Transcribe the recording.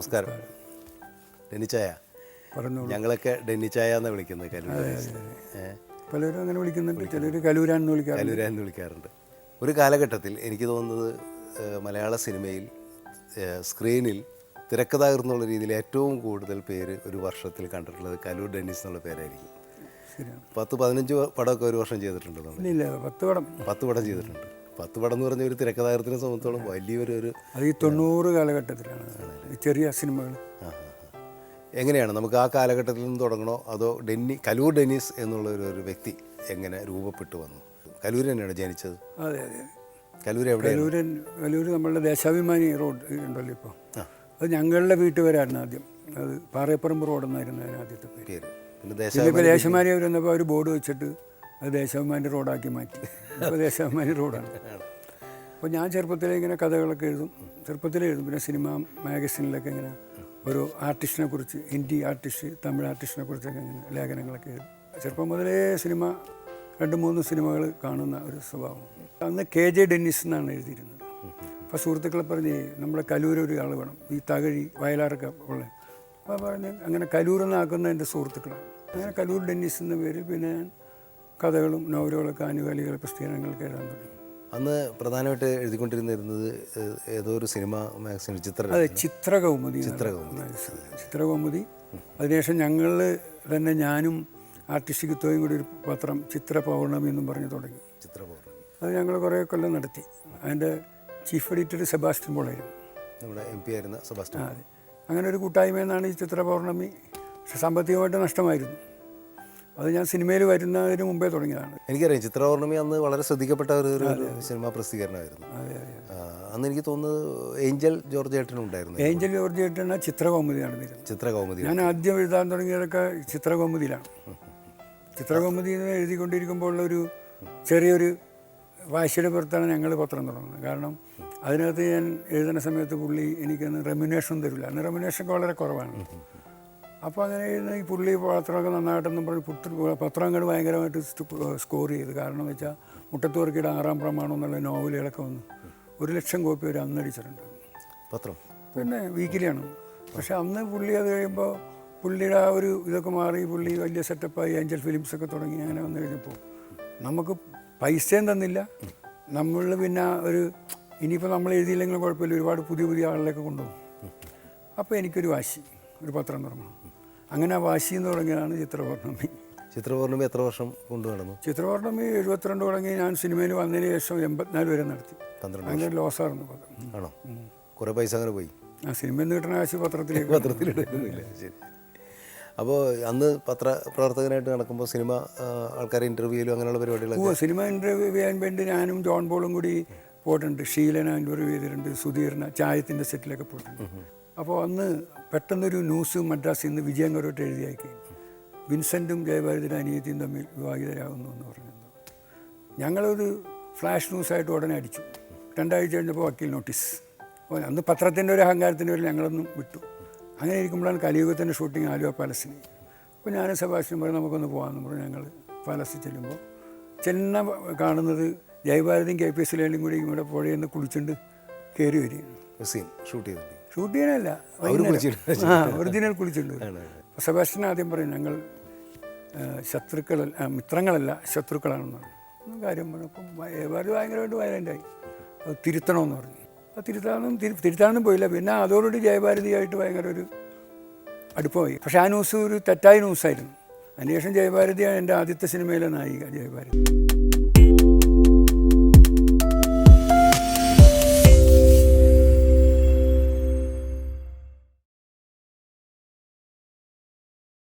നമസ്കാരം. ഡെന്നിച്ചായ. പറഞ്ഞു ഞങ്ങളൊക്കെ ഡെന്നിച്ചായ എന്നാണ് വിളിക്കുന്നത് കലൂർ പലരും അങ്ങനെ വിളിക്കുന്നുണ്ട്. ചിലർ കലൂരാണെന്ന് വിളിക്കാറുണ്ട്. കലൂര എന്ന് വിളിക്കാറുണ്ട്. ഒരു കാലഘട്ടത്തിൽ എനിക്ക് തോന്നുന്നത് മലയാള സിനിമയിൽ സ്ക്രീനിൽ തിരക്കഥാകൃന്നുള്ള രീതിയിൽ ഏറ്റവും കൂടുതൽ പേര് ഒരു വർഷത്തിൽ കണ്ടിട്ടുള്ളത് കലൂർ ഡെന്നിസ് എന്നുള്ള പേരായിരിക്കും. പത്ത് പതിനഞ്ച് പടമൊക്കെ ഒരു വർഷം ചെയ്തിട്ടുണ്ട് പത്ത് പടം. പത്ത് പടം ചെയ്തിട്ടുണ്ട്. പത്ത് പടം എന്ന് പറഞ്ഞ ഒരു തിരക്കഥാകൃത്തിനെ സംബന്ധിച്ചോളം വലിയൊരു ഒരു അത് ഈ തൊണ്ണൂറ് കാലഘട്ടത്തിലാണ് ചെറിയ സിനിമകൾ. എങ്ങനെയാണ്? നമുക്ക് ആ കാലഘട്ടത്തിൽ നിന്ന് തുടങ്ങണോ? അതോ ഡെന്നി കലൂർ ഡെന്നിസ് എന്നുള്ള ഒരു വ്യക്തി എങ്ങനെ രൂപപ്പെട്ടു വന്നു? കലൂർ തന്നെയാണ് ജനിച്ചത്? അതെ അതെ കലൂർ എവിടെ കലൂരൻ കലൂർ നമ്മളുടെ ദേശാഭിമാനി റോഡ് ഉണ്ടല്ലോ ഇപ്പോൾ അത് ഞങ്ങളുടെ വീട്ടുപേരായിരുന്നു ആദ്യം. അത് പാറയപ്പറമ്പ് റോഡെന്നായിരുന്നു ആദ്യത്തെ പേര്. പിന്നെ ദേശാഭിമാനി അവർ വന്നപ്പോൾ അവർ ബോർഡ് വെച്ചിട്ട് അത് ദേശാഭിമാനി റോഡാക്കി മാറ്റി. അപ്പോൾ ദേശാഭിമാനി റോഡാണ്. അപ്പോൾ ഞാൻ ചെറുപ്പത്തിലേ ഇങ്ങനെ കഥകളൊക്കെ എഴുതും. ചെറുപ്പത്തിലേ എഴുതും. പിന്നെ സിനിമ മാഗസിനിലൊക്കെ ഇങ്ങനെ ഒരു ആർട്ടിസ്റ്റിനെ കുറിച്ച് ഹിന്ദി ആർട്ടിസ്റ്റ് തമിഴ് ആർട്ടിസ്റ്റിനെ കുറിച്ചൊക്കെ ഇങ്ങനെ ലേഖനങ്ങളൊക്കെ എഴുതും. ചെറുപ്പം മുതലേ സിനിമ രണ്ട് മൂന്ന് സിനിമകൾ കാണുന്ന ഒരു സ്വഭാവം. അന്ന് കെ ജെ ഡെന്നിസ് എന്നാണ് എഴുതിയിരുന്നത്. അപ്പോൾ സുഹൃത്തുക്കളെ പറഞ്ഞ് നമ്മുടെ കലൂർ ഒരു ആൾ വേണം. ഈ തകഴി വയലാറൊക്കെ ഉള്ള. അപ്പോൾ പറഞ്ഞ് അങ്ങനെ കലൂർ എന്നാക്കുന്ന എന്റെ സുഹൃത്തുക്കളാണ്. അങ്ങനെ കലൂർ ഡെന്നിസ് എന്ന പേര് പിന്നെ ഞാൻ കഥകളും നോവലുകളൊക്കെ ആനുകാലിക പ്രസിദ്ധീകരണങ്ങളൊക്കെ എഴുതാൻ തുടങ്ങി. അന്ന് പ്രധാനമായിട്ട് എഴുതിക്കൊണ്ടിരുന്നിരുന്നത് ഏതോ ഒരു സിനിമ മാഗസിൻ ചിത്ര അതെ ചിത്രകൗമുദി ചിത്രകൗമുദി. ചിത്രകൗമുദി. അതിനുശേഷം ഞങ്ങൾ തന്നെ ഞാനും ആർട്ടിസ്റ്റിക് തോയും കൂടി ഒരു പത്രം ചിത്ര പൗർണമി എന്നും പറഞ്ഞ് തുടങ്ങി. ചിത്ര പൗർണമി അത് ഞങ്ങൾ കുറേ കൊല്ലം നടത്തി. അതിന്റെ ചീഫ് എഡിറ്റർ സെബാസ്റ്റ്യൻ പോളായിരുന്നു. നമ്മുടെ എം പി ആയിരുന്ന സെബാസ്റ്റ്യൻ. അതെ. അങ്ങനെ ഒരു കൂട്ടായ്മ എന്നാണ് ഈ ചിത്ര പൗർണമി പക്ഷെ സാമ്പത്തികമായിട്ട് നഷ്ടമായിരുന്നു അത് ഞാൻ സിനിമയിൽ വരുന്നതിന് മുമ്പേ തുടങ്ങിയതാണ്. എനിക്കറിയാം ചിത്രപൗർണമി അന്ന് വളരെ ശ്രദ്ധിക്കപ്പെട്ട ഒരു ഒരു സിനിമാ പ്രസിദ്ധീകരണമായിരുന്നു. അന്ന് എനിക്ക് തോന്നുന്നത് ഏഞ്ചൽ ജോർജ് ഏട്ടനും ഉണ്ടായിരുന്നു. ഏഞ്ചൽ ജോർജ് ഏട്ടന ചിത്രകൗമുദിയാണ് ചിത്രകൗമുദി. ഞാൻ ആദ്യം എഴുതാൻ തുടങ്ങിയതൊക്കെ ചിത്രകൗമുദിയിലാണ്. ചിത്രകൗമുദി എന്ന് എഴുതിക്കൊണ്ടിരിക്കുമ്പോൾ ഉള്ളൊരു ചെറിയൊരു വാശിയുടെ പുറത്താണ് ഞങ്ങൾ പത്രം തുടങ്ങുന്നത്. കാരണം അതിനകത്ത് ഞാൻ എഴുതുന്ന സമയത്ത് പുള്ളി എനിക്കൊന്ന് റെമ്യൂനേഷൻ തരില്ല. അന്ന് റെമ്യൂനേഷൻ വളരെ കുറവാണ്. അപ്പോൾ അങ്ങനെ ഇരുന്ന് ഈ പുള്ളി പത്രമൊക്കെ നന്നായിട്ടെന്നും പറഞ്ഞ് പുട്ട് പത്രം അങ്ങോട്ട് ഭയങ്കരമായിട്ട് സ്കോർ ചെയ്ത്. കാരണം എന്ന് വെച്ചാൽ മുട്ടത്തുവർക്കിയുടെ ആറാം പ്രമാണം എന്നുള്ള നോവലുകളൊക്കെ വന്നു ഒരു ലക്ഷം കോപ്പി വരെ അന്നടിച്ചിട്ടുണ്ട് പത്രം? പിന്നെ വീക്കിലിയാണ്. പക്ഷെ അന്ന് പുള്ളി അത് കഴിയുമ്പോൾ പുള്ളിയുടെ ആ ഒരു ഇതൊക്കെ മാറി പുള്ളി വലിയ സെറ്റപ്പായി ഏഞ്ചൽ ഫിലിംസ് ഒക്കെ തുടങ്ങി അങ്ങനെ വന്നു കഴിഞ്ഞപ്പോൾ നമുക്ക് പൈസയും തന്നില്ല. നമ്മൾ പിന്നെ ഒരു ഇനിയിപ്പോൾ നമ്മൾ എഴുതിയില്ലെങ്കിലും കുഴപ്പമില്ല. ഒരുപാട് പുതിയ പുതിയ ആളിലേക്ക് കൊണ്ടുപോകും അപ്പോൾ എനിക്കൊരു വാശി ഒരു പത്രം തുടങ്ങണം അങ്ങനെ വാശി എന്ന് തുടങ്ങിയതാണ് ചിത്രപൗർണമി. ചിത്രപൗർണമി എത്ര വർഷം കൊണ്ട് നടന്നു? ചിത്രപൗർണമി എഴുപത്തിരണ്ട് തുടങ്ങി ഞാൻ സിനിമയിൽ വന്നതിന് ശേഷം എൺപത്തിനാല് വരെ നടത്തി. പന്ത്രണ്ട് ലോസായിരുന്നു പത്രം ആണോ? കുറേ പൈസ അങ്ങനെ പോയി? ആ സിനിമയിൽ നിന്ന് കിട്ടുന്ന കാശ് പത്രത്തിലേക്ക്. പത്രത്തിലിടുന്നില്ല. ശരി. അപ്പോൾ അന്ന് പത്ര പ്രവർത്തകനായിട്ട് നടക്കുമ്പോൾ സിനിമ ആൾക്കാരെ ഇന്റർവ്യൂയിലും അങ്ങനെയുള്ള പരിപാടികളൊക്കെ? സിനിമ ഇന്റർവ്യൂ ചെയ്യാൻ വേണ്ടി ഞാനും ജോൺ ബോളും കൂടി പോയിട്ടുണ്ട്. ഷീലന ഇന്റർവ്യൂ ചെയ്തിട്ടുണ്ട്. സുധീറിന ചായത്തിന്റെ സെറ്റിലൊക്കെ പോയിട്ടുണ്ട്. അപ്പോൾ അന്ന് പെട്ടെന്നൊരു ന്യൂസ് മദ്രാസിൽ നിന്ന് വിജയം കരോട്ട് എഴുതി അയക്കുകയും വിൻസെന്റും ജയഭാരതിന്റെ അനിയത്തിയും തമ്മിൽ വിവാഹിതരാകുന്നു എന്ന് പറഞ്ഞു ഞങ്ങളൊരു ഫ്ലാഷ് ന്യൂസായിട്ട് ഉടനെ അടിച്ചു. രണ്ടാഴ്ച കഴിഞ്ഞപ്പോൾ വക്കീൽ നോട്ടീസ്. അപ്പോൾ അന്ന് പത്രത്തിന്റെ ഒരു അഹങ്കാരത്തിന്റെ ഒരു ഞങ്ങളൊന്നും വിട്ടു. അങ്ങനെ ഇരിക്കുമ്പോഴാണ് കലിയുഗത്തിന്റെ ഷൂട്ടിംഗ് ആലുവ പാലസിന്. അപ്പോൾ ഞാനും സെബാസ്റ്റ്യൻ പറഞ്ഞു നമുക്കൊന്ന് പോകാമെന്ന് പറഞ്ഞു ഞങ്ങൾ പാലസിൽ ചെല്ലുമ്പോൾ. ചെന്ന കാണുന്നത് ജയഭാരതിയും കെ പി എസ് ലേലും കൂടി ഇവിടെ പുഴയിൽ നിന്ന് കുളിച്ചുകൊണ്ട് കയറി വരികയാണ്. സീൻ ഷൂട്ട് ചെയ്തിട്ടുണ്ട്. ഷൂട്ട് ചെയ്യാനല്ല ആ ഒറിജിനൽ കുളിച്ചിട്ടുണ്ട് അപ്പോൾ സെബാസ്റ്റ്യൻ ആദ്യം പറയും ഞങ്ങൾ ശത്രുക്കൾ ശത്രുക്കളല്ല മിത്രങ്ങളല്ല ശത്രുക്കളാണെന്ന് കാര്യം പറഞ്ഞപ്പം ജയഭാരതി ഭയങ്കരമായിട്ട് വയലന്റായി അത് തിരുത്തണമെന്ന് പറഞ്ഞു. അത് തിരുത്താനും തിരുത്താനൊന്നും പോയില്ല. പിന്നെ അതോടുകൂടി ജയഭാരതിയായിട്ട് ഭയങ്കര ഒരു അടുപ്പമായി. പക്ഷേ ആ ന്യൂസ് ഒരു തെറ്റായ ന്യൂസായിരുന്നു. അതിനുശേഷം ജയഭാരതിയാണ് എന്റെ ആദ്യത്തെ സിനിമയിലെ നായിക ജയഭാരതി.